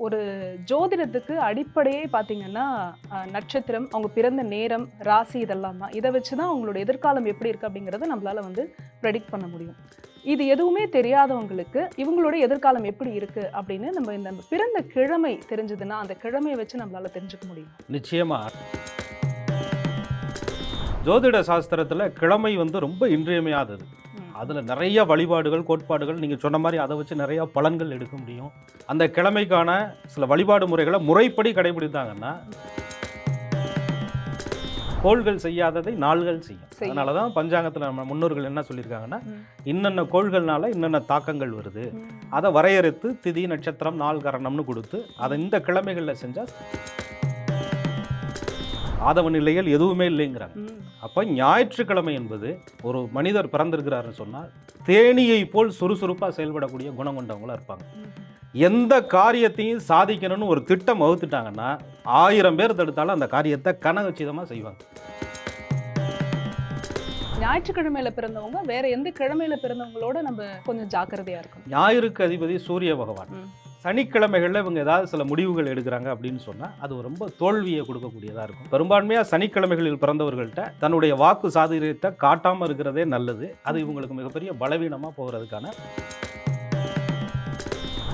ஒரு ஜோதிடத்துக்கு அடிப்படையே பார்த்தீங்கன்னா நட்சத்திரம் அவங்க பிறந்த நேரம் ராசி இதெல்லாம் தான். இதை வச்சு தான் அவங்களோட எதிர்காலம் எப்படி இருக்குது அப்படிங்கிறத நம்மளால வந்து ப்ரெடிக்ட் பண்ண முடியும். இது எதுவுமே தெரியாதவங்களுக்கு இவங்களோட எதிர்காலம் எப்படி இருக்குது அப்படின்னு நம்ம இந்த பிறந்த கிழமை தெரிஞ்சதுன்னா அந்த கிழமையை வச்சு நம்மளால் தெரிஞ்சுக்க முடியும். நிச்சயமாக ஜோதிட சாஸ்திரத்தில் கிழமை வந்து ரொம்ப இன்றியமையாதது. அதில் நிறைய வழிபாடுகள் கோட்பாடுகள் நீங்கள் சொன்ன மாதிரி அதை வச்சு நிறைய பலன்கள் எடுக்க முடியும் அந்த கிழமைக்கான சில வழிபாடு முறைகளை முறைப்படி கடைபிடித்தாங்கன்னா கோள்கள் செய்யாததை நாள்கள் செய்யும். அதனால தான் பஞ்சாங்கத்தில் நம்ம முன்னோர்கள் என்ன சொல்லியிருக்காங்கன்னா. இன்னென்ன கோள்கள்னால இன்னென்ன தாக்கங்கள் வருது. அதை வரையறுத்து திதி நட்சத்திரம் நாள் கரணம்னு கொடுத்து அதை இந்த கிழமைகளில் செஞ்சால் ஆதவ நிலைகள் எதுவுமே இல்லைங்கிறாங்க. அப்போ ஞாயிற்றுக்கிழமை என்பது ஒரு மனிதர் பிறந்திருக்கிறாருன்னு சொன்னால் தேனியை போல் சுறுசுறுப்பாக செயல்படக்கூடிய குணம் கொண்டவங்களா இருப்பாங்க. எந்த காரியத்தையும் சாதிக்கணும்னு ஒரு திட்டம் வகுத்துட்டாங்கன்னா ஆயிரம் பேர் தடுத்தாலும் அந்த காரியத்தை கனகச்சிதமாக செய்வாங்க ஞாயிற்றுக்கிழமையில பிறந்தவங்க வேற எந்த கிழமையில பிறந்தவங்களோட நம்ம கொஞ்சம் ஜாக்கிரதையா இருக்கணும் ஞாயிறுக்கு அதிபதி சூரிய பகவான். சனிக்கிழமைகளில் இவங்க ஏதாவது சில முடிவுகள் எடுக்கிறாங்க அப்படின்னு சொன்னால் அது ரொம்ப தோல்வியை கொடுக்கக்கூடியதாக இருக்கும். பெரும்பான்மையாக சனிக்கிழமைகளில் பிறந்தவர்கள்ட்ட தன்னுடைய வாக்கு சாதுரியத்தை காட்டாமல் இருக்கிறதே நல்லது. அது இவங்களுக்கு மிகப்பெரிய பலவீனமாக போகிறதுக்கான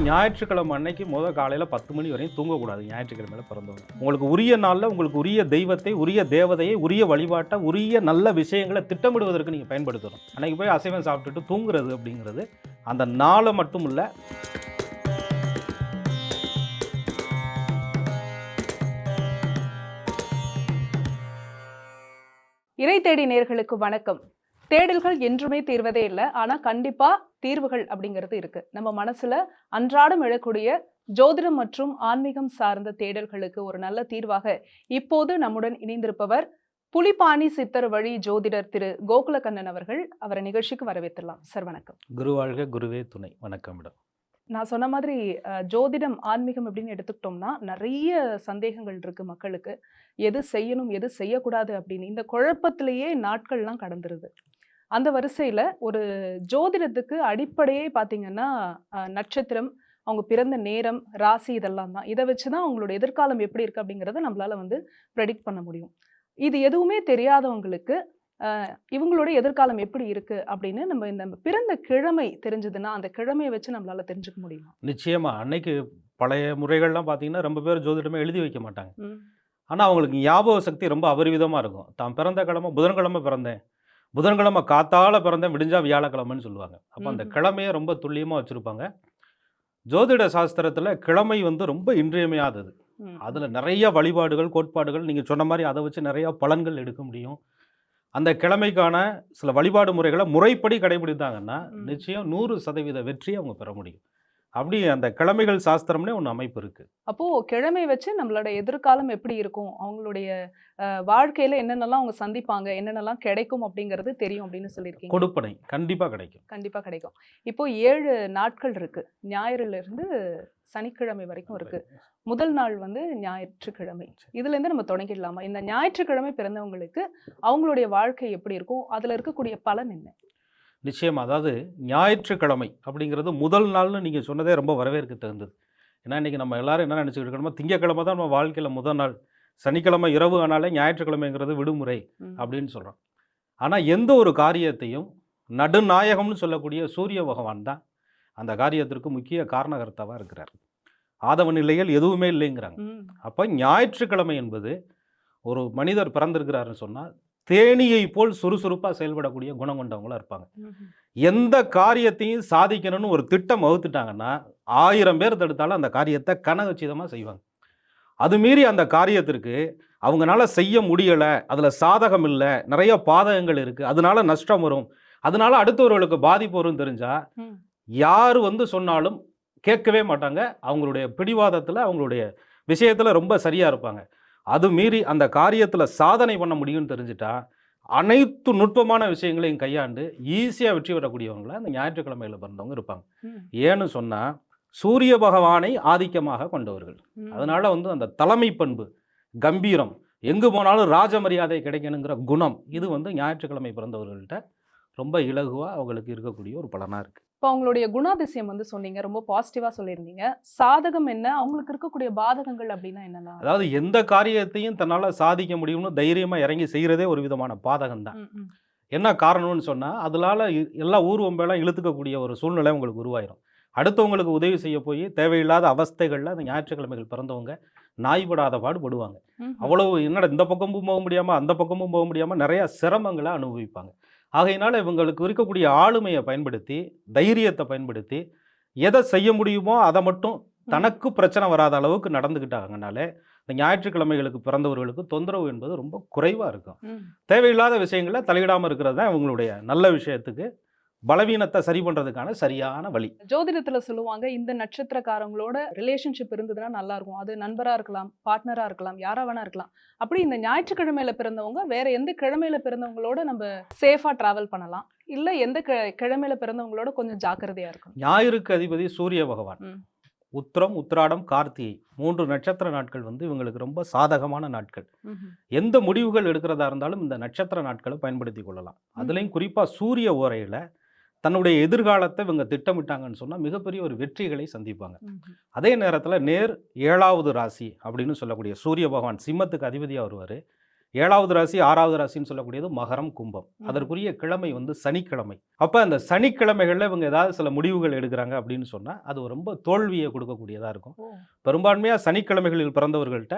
ஞாயிற்றுக்கிழமை அன்னைக்கு முத காலையில் பத்து மணி வரையும் தூங்கக்கூடாது ஞாயிற்றுக்கிழமையில் பிறந்தவங்க. உங்களுக்கு உரிய நாளில் உங்களுக்கு உரிய தெய்வத்தை உரிய தேவதையை உரிய வழிபாட்டை உரிய நல்ல விஷயங்களை திட்டமிடுவதற்கு நீங்கள் பயன்படுத்தணும். அன்னைக்கு போய் அசைவம் சாப்பிட்டுட்டு தூங்குறது அப்படிங்கிறது அந்த நாளை மட்டும் இல்லை இறை தேடி நேர்களுக்கு வணக்கம். தேடல்கள் என்றுமே தீர்வதே இல்லை ஆனால் கண்டிப்பாக தீர்வுகள் அப்படிங்கிறது இருக்குது நம்ம மனசில் அன்றாடம் எழக்கூடிய ஜோதிடம் மற்றும் ஆன்மீகம் சார்ந்த தேடல்களுக்கு ஒரு நல்ல தீர்வாக இப்போது நம்முடன் இணைந்திருப்பவர் புலிபாணி சித்தர் வழி ஜோதிடர் திரு கோகுலகண்ணன் அவர்கள். அவரை நிகழ்ச்சிக்கு வரவேற்றலாம் சார் வணக்கம். குருவாழ்க குருவே துணை. வணக்கம் மேடம். நான் சொன்ன மாதிரி ஜோதிடம் ஆன்மீகம் அப்படின்னு எடுத்துக்கிட்டோம்னா நிறைய சந்தேகங்கள் இருக்குது மக்களுக்கு. எது செய்யணும் எது செய்யக்கூடாது அப்படின்னு. இந்த குழப்பத்திலேயே நாட்கள்லாம் கடந்துருது. அந்த வரிசையில் ஒரு ஜோதிடத்துக்கு அடிப்படையே பார்த்திங்கன்னா நட்சத்திரம் அவங்க பிறந்த நேரம் ராசி இதெல்லாம் தான். இதை வச்சு தான் அவங்களோட எதிர்காலம் எப்படி இருக்குது அப்படிங்கிறத நம்மளால் வந்து ப்ரெடிக்ட் பண்ண முடியும். இது எதுவுமே தெரியாதவங்களுக்கு இவங்களோட எதிர்காலம் எப்படி இருக்கு அப்படின்னு நம்ம இந்த பிறந்த கிழமை தெரிஞ்சதுன்னா அந்த கிழமையை வச்சு நம்மளால தெரிஞ்சுக்க முடியும்? நிச்சயமா. அன்னைக்கு பழைய முறைகள்லாம் பார்த்தீங்கன்னா ரொம்ப பேர் ஜோதிடமே எழுதி வைக்க மாட்டாங்க. ஆனால் அவங்களுக்கு ஞாபக சக்தி ரொம்ப அபரிவிதமாக இருக்கும். தான் பிறந்த கிழமை புதன்கிழமை பிறந்தேன். புதன்கிழமை காத்தால பிறந்தேன் விடிஞ்சா வியாழக்கிழமைன்னு சொல்லுவாங்க. அப்போ அந்த. கிழமையை ரொம்ப துல்லியமாக வச்சுருப்பாங்க. ஜோதிட சாஸ்திரத்தில் கிழமை வந்து ரொம்ப இன்றியமையாதது. அதில் நிறைய வழிபாடுகள் கோட்பாடுகள் நீங்கள் சொன்ன மாதிரி அதை வச்சு நிறைய பலன்கள் எடுக்க முடியும். அந்த கிழமைக்கான சில வழிபாடு முறைகளை முறைப்படி கடைபிடித்தாங்கன்னா. நிச்சயம் நூறு சதவீத வெற்றியை அவங்க பெற முடியும் அப்படி அந்த கிழமைகள் சாஸ்திரம்னே ஒன்று அமைப்பு இருக்குது அப்போ கிழமை வச்சு நம்மளோட எதிர்காலம் எப்படி இருக்கும்? அவங்களுடைய வாழ்க்கையில என்னென்னலாம் அவங்க சந்திப்பாங்க? என்னென்னலாம் கிடைக்கும் அப்படிங்கிறது தெரியும் அப்படின்னு சொல்லியிருக்கீங்க. கொடுப்பனை கண்டிப்பாக கிடைக்கும். கண்டிப்பா கிடைக்கும். இப்போ ஏழு நாட்கள் இருக்கு. ஞாயிறுல இருந்து சனிக்கிழமை வரைக்கும் இருக்கு. முதல் நாள் வந்து ஞாயிற்றுக்கிழமை. இதுல இருந்து நம்ம தொடங்கிடலாமா? இந்த ஞாயிற்றுக்கிழமை பிறந்தவங்களுக்கு அவங்களுடைய வாழ்க்கை எப்படி இருக்கும்? அதுல இருக்கக்கூடிய பலன் என்ன? நிச்சயமா. அதாவது ஞாயிற்றுக்கிழமை அப்படிங்கிறது முதல் நாள்னு நீங்கள் சொன்னதே ரொம்ப வரவேற்க தகுந்தது. ஏன்னா இன்றைக்கி நம்ம எல்லாரும் என்ன நினச்சிக்கிட்டு இருக்கணுமோ திங்கக்கிழமை தான் நம்ம வாழ்க்கையில் முதல் நாள். சனிக்கிழமை இரவு ஆனாலே ஞாயிற்றுக்கிழமைங்கிறது விடுமுறை. அப்படின்னு சொல்கிறோம் ஆனால் எந்த ஒரு காரியத்தையும் நடுநாயகம்னு சொல்லக்கூடிய சூரிய பகவான் தான் அந்த காரியத்திற்கு முக்கிய காரணகர்த்தாவாக இருக்கிறார். ஆதவ நிலைகள் எதுவுமே இல்லைங்கிறாங்க. அப்போ ஞாயிற்றுக்கிழமை என்பது ஒரு மனிதர் பிறந்திருக்கிறாருன்னு சொன்னால் தேனியை போல் சுறுசுறுப்பாக செயல்படக்கூடிய குணம் கொண்டவங்களா இருப்பாங்க. எந்த காரியத்தையும் சாதிக்கணும்னு ஒரு திட்டம் வகுத்துட்டாங்கன்னா ஆயிரம் பேர் தடுத்தாலும் அந்த காரியத்தை கனகச்சிதமாக செய்வாங்க அது மீறி அந்த காரியத்திற்கு அவங்களால செய்ய முடியலை அதில் சாதகம் இல்லை நிறைய பாதகங்கள் இருக்குது அதனால நஷ்டம் வரும் அதனால அடுத்தவர்களுக்கு பாதிப்பு வரும்னு தெரிஞ்சால். யார் வந்து சொன்னாலும் கேட்கவே மாட்டாங்க அவங்களுடைய பிடிவாதத்தில் அவங்களுடைய விஷயத்தில் ரொம்ப சரியாக இருப்பாங்க அது மீறி அந்த காரியத்தில் சாதனை பண்ண முடியும்னு தெரிஞ்சுட்டா அனைத்து நுட்பமான விஷயங்களையும் கையாண்டு ஈஸியாக வெற்றி பெறக்கூடியவங்கள அந்த ஞாயிற்றுக்கிழமையில் பிறந்தவங்க இருப்பாங்க. ஏன்னு சொன்னால் சூரிய பகவானை ஆதிக்கமாக கொண்டவர்கள். அதனால வந்து அந்த தலைமை பண்பு கம்பீரம் எங்கு போனாலும் ராஜ மரியாதை கிடைக்கணுங்கிற குணம் இது வந்து ஞாயிற்றுக்கிழமை பிறந்தவர்கள்ட்ட ரொம்ப இலகுவாக அவங்களுக்கு இருக்கக்கூடிய ஒரு பலனாக இருக்குது இப்போ அவங்களுடைய குணாதிசயம் வந்து சொன்னீங்க ரொம்ப பாசிட்டிவா சொல்லியிருந்தீங்க. சாதகம் என்ன? அவங்களுக்கு இருக்கக்கூடிய பாதகங்கள் அப்படின்னா என்னன்னா அதாவது எந்த காரியத்தையும் தன்னால் சாதிக்க முடியும்னு தைரியமாக இறங்கி செய்கிறதே ஒரு விதமான பாதகம் தான். என்ன காரணம்னு சொன்னால் அதனால எல்லா ஊர்வம்பெல்லாம் இழுத்துக்கக்கூடிய ஒரு சூழ்நிலை உங்களுக்கு உருவாயிரும். அடுத்தவங்களுக்கு உதவி செய்ய போய் தேவையில்லாத அவஸ்தைகளில் அந்த ஞாயிற்றுக்கிழமைகள் பிறந்தவங்க நாய்படாத பாடுபடுவாங்க. அவ்வளவு என்னடா இந்த பக்கமும் போக முடியாமல் அந்த பக்கமும் போக முடியாமல் நிறையா சிரமங்களை அனுபவிப்பாங்க. ஆகையினால இவங்களுக்கு இருக்கக்கூடிய ஆளுமையை பயன்படுத்தி தைரியத்தை பயன்படுத்தி எதை செய்ய முடியுமோ அதை மட்டும் தனக்கு பிரச்சனை வராத அளவுக்கு நடந்துக்கிட்டாங்கனால இந்த ஞாயிற்றுக்கிழமைகளுக்கு பிறந்தவர்களுக்கு தொந்தரவு என்பது ரொம்ப குறைவாக இருக்கும். தேவையில்லாத விஷயங்களை தலையிடாமல் இருக்கிறது தான் இவங்களுடைய நல்ல விஷயத்துக்கு பலவீனத்தை சரி பண்ணுறதுக்கான சரியான வழி. ஜோதிடத்துல சொல்லுவாங்க இந்த நட்சத்திரக்காரங்களோட ரிலேஷன்ஷிப் இருந்ததுன்னா நல்லா இருக்கும். அது நண்பரா இருக்கலாம் பார்ட்னரா இருக்கலாம் யாரா வேணா இருக்கலாம். அப்படி இந்த ஞாயிற்றுக்கிழமையில பிறந்தவங்க வேற எந்த கிழமையில பிறந்தவங்களோட நம்ம சேஃபா டிராவல் பண்ணலாம். இல்ல எந்த கிழமையில பிறந்தவங்களோட கொஞ்சம் ஜாக்கிரதையா இருக்கணும். ஞாயிறுக்கு அதிபதி சூரிய பகவான். உத்திரம் உத்திராடம் கார்த்திகை மூன்று நட்சத்திர நாட்கள் வந்து இவங்களுக்கு ரொம்ப சாதகமான நாட்கள். எந்த முடிவுகள் எடுக்கிறதா இருந்தாலும் இந்த நட்சத்திர நாட்களை பயன்படுத்தி கொள்ளலாம். அதுலேயும் குறிப்பாக சூரிய ஓரையில் தன்னுடைய எதிர்காலத்தை இவங்க திட்டமிட்டாங்கன்னு சொன்னால் மிகப்பெரிய ஒரு வெற்றிகளை சந்திப்பாங்க. அதே நேரத்தில் நேர் ஏழாவது ராசி அப்படின்னு சொல்லக்கூடிய சூரிய பகவான் சிம்மத்துக்கு அதிபதியாக வருவார் ஏழாவது ராசி ஆறாவது ராசின்னு சொல்லக்கூடியது மகரம் கும்பம். அதற்குரிய கிழமை வந்து சனிக்கிழமை அப்போ அந்த சனிக்கிழமைகளில் இவங்க ஏதாவது சில முடிவுகள் எடுக்கிறாங்க அப்படின்னு சொன்னால் அது ரொம்ப தோல்வியை கொடுக்கக்கூடியதாக இருக்கும். பெரும்பான்மையாக சனிக்கிழமைகளில் பிறந்தவர்கள்ட்ட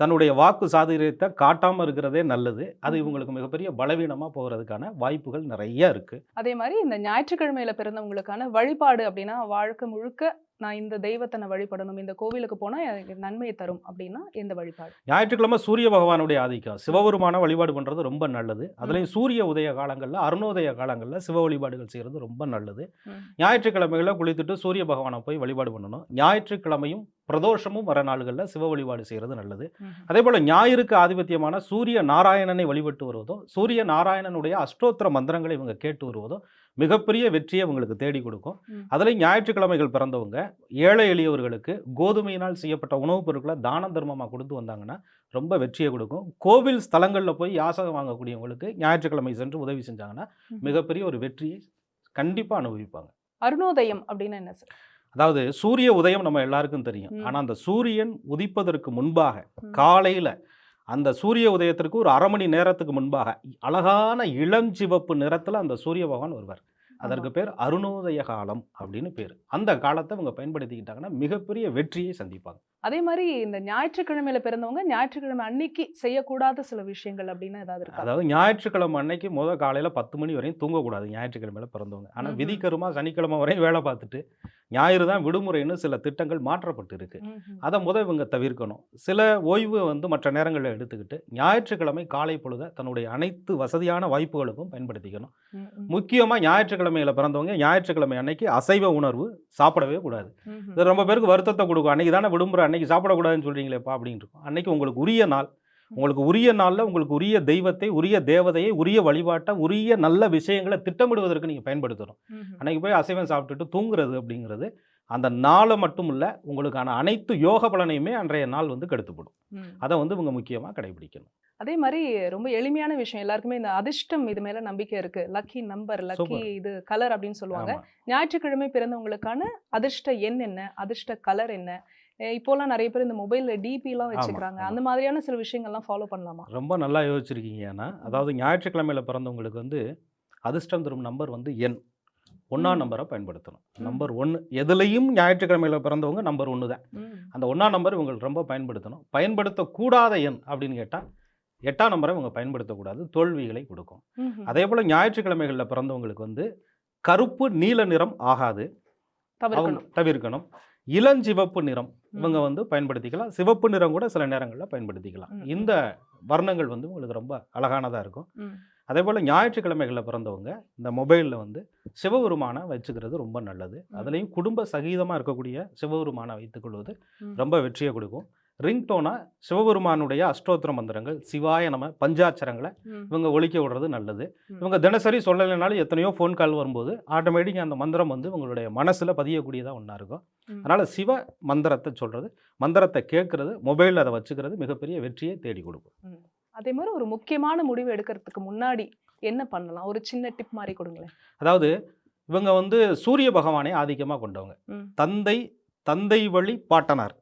தன்னுடைய வாக்கு சாதுரியத்தை காட்டாமல் இருக்கிறதே நல்லது. அது. இவங்களுக்கு மிகப்பெரிய பலவீனமாக போகிறதுக்கான வாய்ப்புகள் நிறைய இருக்குது அதே மாதிரி இந்த ஞாயிற்றுக்கிழமையில பிறந்தவங்களுக்கான வழிபாடு அப்படின்னா வாழ்க்கை முழுக்க நான் இந்த தெய்வத்தை நான் வழிபடணும் இந்த கோவிலுக்கு போனா எனக்கு நன்மையை தரும் அப்படின்னா எந்த வழிபாடு? ஞாயிற்றுக்கிழமை சூரிய பகவானுடைய ஆதிக்கம். சிவபெருமான வழிபாடு பண்ணுறது ரொம்ப நல்லது. அதுலேயும் சூரிய உதய காலங்களில் அருணோதய காலங்களில் சிவ வழிபாடுகள் செய்கிறது ரொம்ப நல்லது. ஞாயிற்றுக்கிழமைகளில் குளித்துட்டு சூரிய பகவானை போய் வழிபாடு பண்ணணும். ஞாயிற்றுக்கிழமையும் பிரதோஷமும் வர நாள்களில் சிவ வழிபாடு செய்கிறது நல்லது. அதே போல் ஞாயிறுக்கு ஆதிபத்தியமான சூரிய நாராயணனை வழிபட்டு வருவதும் சூரிய நாராயணனுடைய அஷ்டோத்திர மந்திரங்களை இவங்க கேட்டு வருவதும் மிகப்பெரிய வெற்றியை இவங்களுக்கு தேடி கொடுக்கும் ம். அதுலேயும் ஞாயிற்றுக்கிழமைகள் பிறந்தவங்க ஏழை எளியவர்களுக்கு கோதுமையினால் செய்யப்பட்ட உணவுப் பொருட்களை தான தர்மமாக கொடுத்து வந்தாங்கன்னா ரொம்ப வெற்றியை கொடுக்கும் கோவில் ஸ்தலங்களில் போய் யாசகம் வாங்கக்கூடியவங்களுக்கு ஞாயிற்றுக்கிழமை சென்று உதவி செஞ்சாங்கன்னா. மிகப்பெரிய ஒரு வெற்றியை கண்டிப்பாக அனுபவிப்பாங்க அருணோதயம் அப்படின்னா என்ன சார் அதாவது சூரிய உதயம் நம்ம எல்லாருக்கும் தெரியும். ஆனால் அந்த சூரியன் உதிப்பதற்கு முன்பாக. காலையில் அந்த சூரிய உதயத்திற்கு ஒரு அரை மணி நேரத்துக்கு முன்பாக அழகான இளஞ்சிவப்பு நிறத்தில் அந்த சூரிய பகவான் வருவார். அதற்கு பேர் அருணோதய காலம் அப்படின்னு பேர். அந்த காலத்தை இவங்க பயன்படுத்திக்கிட்டாங்கன்னா மிகப்பெரிய வெற்றியை சந்திப்பாங்க. அதே மாதிரி இந்த ஞாயிற்றுக்கிழமையில பிறந்தவங்க ஞாயிற்றுக்கிழமை அன்னைக்கு செய்யக்கூடாத சில விஷயங்கள் அப்படின்னு ஏதாவது இருக்கா? அதாவது ஞாயிற்றுக்கிழமை அன்னைக்கு முத காலையில் பத்து மணி வரையும் தூங்கக்கூடாது ஞாயிற்றுக்கிழமையில பிறந்தவங்க. ஆனால். விதிக்கருமா சனிக்கிழமை வரையும் வேலை பார்த்துட்டு ஞாயிறு தான் விடுமுறைன்னு சில திட்டங்கள் மாற்றப்பட்டு இருக்கு. அதை முத இவங்க தவிர்க்கணும். சில ஓய்வு வந்து மற்ற நேரங்களில் எடுத்துக்கிட்டு ஞாயிற்றுக்கிழமை காலை பொழுத தன்னுடைய அனைத்து வசதியான வாய்ப்புகளுக்கும் பயன்படுத்திக்கணும். முக்கியமாக ஞாயிற்றுக்கிழமையில பிறந்தவங்க ஞாயிற்றுக்கிழமை அன்னைக்கு அசைவ உணர்வு சாப்பிடவே கூடாது. இது ரொம்ப பேருக்கு வருத்தத்தை கொடுக்கும். அன்னைக்கு தானே விடுமுறை அன்னைக்கு சாப்பிடக்கூடாதுன்னு சொல்றீங்களேப்பா அப்படின்னு இருக்கும். அன்னைக்கு உங்களுக்கு உரிய நாள். உங்களுக்கு உரிய நாளில் உங்களுக்கு உரிய தெய்வத்தை உரிய தேவதையை உரிய வழிபாட்டை உரிய நல்ல விஷயங்களை திட்டமிடுவதற்கு நீங்கள் பயன்படுத்தணும் ம்ஹும். அன்னைக்கு போய் அசைவம் சாப்பிட்டுட்டு தூங்குறது அப்படிங்கிறது அந்த நாளை மட்டும் இல்லை உங்களுக்கான அனைத்து யோக பலனையுமே அன்றைய நாள் வந்து கெடுத்துப்படும். அதை வந்து இவங்க முக்கியமாக கடைபிடிக்கணும் அதே மாதிரி ரொம்ப எளிமையான விஷயம் எல்லாருக்குமே இந்த அதிர்ஷ்டம் இது மேல நம்பிக்கை இருக்கு லக்கி நம்பர் லக்கி. இது கலர் அப்படின்னு சொல்லுவாங்க. ஞாயிற்றுக்கிழமை பிறந்தவங்களுக்கான அதிர்ஷ்ட எண் என்ன அதிர்ஷ்ட கலர் என்ன இப்போலாம் நிறைய பேர் இந்த மொபைல்ல டிபி எல்லாம் வச்சுக்கிறாங்க. அந்த மாதிரியான சில விஷயங்கள்லாம் ஃபாலோ பண்ணலாமா? ரொம்ப நல்லா யோசிச்சிருக்கீங்க ஏன்னா அதாவது ஞாயிற்றுக்கிழமையில பிறந்தவங்களுக்கு வந்து அதிர்ஷ்டம் தரும் நம்பர் வந்து எண் ஒன்றாம். நம்பரை பயன்படுத்தணும். நம்பர் ஒன்று எதுலேயும் ஞாயிற்றுக்கிழமையில பிறந்தவங்க நம்பர் ஒன்று தான். அந்த ஒன்றாம் நம்பர் இவங்களுக்கு ரொம்ப பயன்படுத்தணும். பயன்படுத்தக்கூடாத எண் அப்படின்னு கேட்டால் எட்டாம் நம்பரை இவங்க பயன்படுத்தக்கூடாது. தோல்விகளை கொடுக்கும். அதே போல் ஞாயிற்றுக்கிழமைகளில் பிறந்தவங்களுக்கு வந்து கருப்பு நீல நிறம் ஆகாது. தவிர்க்கணும். இளஞ்சிவப்பு நிறம் இவங்க வந்து பயன்படுத்திக்கலாம் சிவப்பு நிறம் கூட சில நேரங்களில் பயன்படுத்திக்கலாம். இந்த வர்ணங்கள் வந்து உங்களுக்கு ரொம்ப அழகானதாக இருக்கும். அதே போல் ஞாயிற்றுக்கிழமைகளில் பிறந்தவங்க இந்த மொபைலில் வந்து சிவபெருமானை வச்சுக்கிறது ரொம்ப நல்லது. அதுலேயும் குடும்ப சகிதமாக இருக்கக்கூடிய சிவபெருமானை வைத்துக்கொள்வது. ரொம்ப வெற்றியை கொடுக்கும் ரிங்டோனாக சிவபெருமானுடைய அஷ்டோத்திர மந்திரங்கள் சிவாய நம பஞ்சாட்சரங்களை. இவங்க ஒழிக்க விடுறது நல்லது. இவங்க தினசரி சொல்லலைனாலும் எத்தனையோ ஃபோன் கால் வரும்போது ஆட்டோமேட்டிக் அந்த மந்திரம் வந்து உங்களுடைய மனசில் பதியக்கூடியதாக ஒன்றா இருக்கும். அதனால் சிவ மந்திரத்தை சொல்கிறது மந்திரத்தை கேட்குறது மொபைலில் அதை வச்சுக்கிறது மிகப்பெரிய வெற்றியை தேடி கொடுக்கும் அதே மாதிரி ஒரு முக்கியமான முடிவு எடுக்கிறதுக்கு முன்னாடி என்ன பண்ணலாம் ஒரு சின்ன டிப் மாதிரி கொடுங்களேன் அதாவது இவங்க வந்து சூரிய பகவானை ஆதிக்கமாக கொண்டவங்க. தந்தை தந்தை வழி பாட்டனார்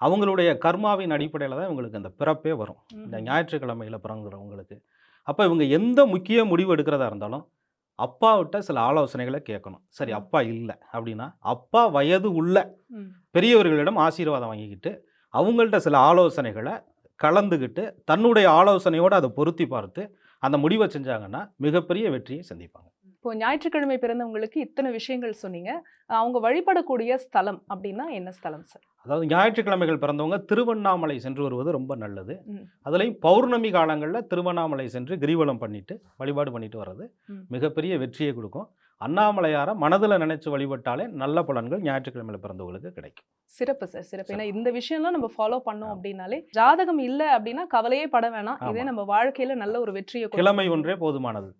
அவங்களுடைய கர்மாவின் அடிப்படையில் தான் இவங்களுக்கு அந்த பிறப்பே வரும் இந்த. ஞாயிற்றுக்கிழமையில் பிறங்குறவங்களுக்கு அப்போ இவங்க எந்த முக்கிய முடிவு எடுக்கிறதா இருந்தாலும் அப்பாவிட்ட சில ஆலோசனைகளை கேட்கணும் சரி. அப்பா இல்லை அப்படின்னா அப்பா வயது உள்ள. பெரியவர்களிடம் ஆசீர்வாதம் வாங்கிக்கிட்டு அவங்கள்ட்ட சில ஆலோசனைகளை கலந்துக்கிட்டு தன்னுடைய ஆலோசனையோடு அதை பொருத்தி பார்த்து அந்த முடிவை செஞ்சாங்கன்னா மிகப்பெரிய வெற்றியை சந்திப்பாங்க இப்போ ஞாயிற்றுக்கிழமை பிறந்தவங்களுக்கு இத்தனை விஷயங்கள் சொன்னீங்க அவங்க வழிபடக்கூடிய ஸ்தலம் அப்படின்னா என்ன ஸ்தலம் சார் அதாவது ஞாயிற்றுக்கிழமைகள் பிறந்தவங்க திருவண்ணாமலை சென்று வருவது ரொம்ப நல்லது. அதுலேயும் பௌர்ணமி காலங்களில் திருவண்ணாமலை சென்று கிரிவலம் பண்ணிட்டு வழிபாடு பண்ணிட்டு வர்றது. மிகப்பெரிய வெற்றியை கொடுக்கும் அண்ணாமலையாரை மனதில் நினைச்சு வழிபட்டாலே நல்ல பலன்கள் ஞாயிற்றுக்கிழமையில் பிறந்தவங்களுக்கு கிடைக்கும் சிறப்பு சார் சிறப்பு ஏன்னா இந்த விஷயம்லாம் நம்ம ஃபாலோ பண்ணோம். அப்படின்னாலே ஜாதகம் இல்ல அப்படின்னா கவலையே பட வேணாம் இதே. நம்ம வாழ்க்கையில நல்ல ஒரு வெற்றியை. கிழமை ஒன்றே போதுமானது.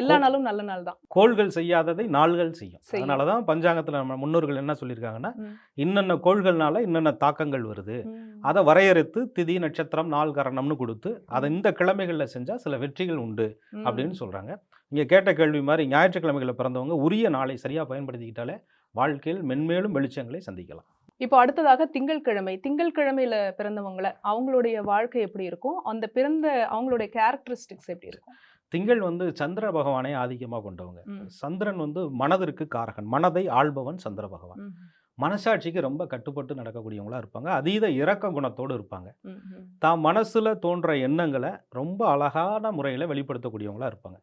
எல்லா நாளும் நல்ல நாள் தான் கோள்கள் செய்யாததை நாள்கள் செய்யும் செய்யும். அதனால தான் பஞ்சாங்கத்தில் நம்ம முன்னோர்கள் என்ன சொல்லியிருக்காங்கன்னா. இன்னென்ன கோள்கள்னால இன்னென்ன தாக்கங்கள் வருது. அதை வரையறுத்து திதி நட்சத்திரம் நாள் கரணம்னு கொடுத்து அதை இந்த கிழமைகளில் செஞ்சால் சில வெற்றிகள் உண்டு. அப்படின்னு சொல்கிறாங்க இங்கே கேட்ட கேள்வி மாதிரி ஞாயிற்றுக்கிழமைகளில் பிறந்தவங்க உரிய நாளை சரியாக பயன்படுத்திக்கிட்டாலே வாழ்க்கையில் மென்மேலும் வெளிச்சங்களை சந்திக்கலாம் இப்போ அடுத்ததாக திங்கட்கிழமை திங்கட்கிழமையில பிறந்தவங்கள அவங்களுடைய வாழ்க்கை எப்படி இருக்கும் அந்த பிறந்த அவங்களுடைய கேரக்டரிஸ்டிக்ஸ் எப்படி இருக்கும் திங்கள் வந்து சந்திர பகவானை ஆதிக்கமாக கொண்டவங்க. சந்திரன் வந்து மனதிற்கு காரகன் மனதை ஆள்பவன் சந்திர பகவான். மனசாட்சிக்கு ரொம்ப கட்டுப்பட்டு நடக்கக்கூடியவங்களா இருப்பாங்க அதீத இரக்க குணத்தோடு இருப்பாங்க. தான் மனசுல தோன்ற எண்ணங்களை ரொம்ப அழகான முறையில் வெளிப்படுத்தக்கூடியவங்களா இருப்பாங்க